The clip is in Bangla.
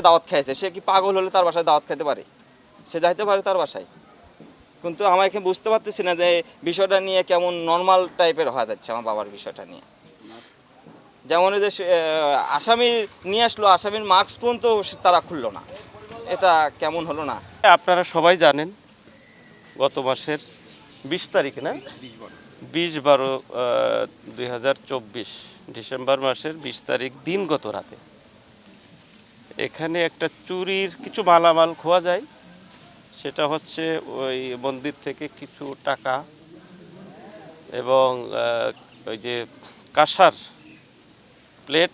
যে দাওয়াত খাইছে, সে কি পাগল হলে তার বাসায় দাওয়াত খেতে পারে? সে যাইতে পারে তার বাসায়। কিন্তু আমাকে বুঝতে পারতেছি না যে বিষয়টা নিয়ে কেমন নর্মাল টাইপের হয়ে যাচ্ছে আমার বাবার বিষয়টা নিয়ে। যেমন যে আসামি নিয়ে আসলো, আসামির মার্কস পর্যন্ত তারা খুললো না। এটা কেমন হলো না? আপনারা সবাই জানেন, গত মাসের বিশ তারিখ, না? বিশ বারো দুই ডিসেম্বর মাসের বিশ তারিখ দিনগত রাতে। এখানে একটা চুরির কিছু মালামাল খোয়া যায়। সেটা হচ্ছে ওই মন্দির থেকে কিছু টাকা এবং ওই যে কাঁসার প্লেট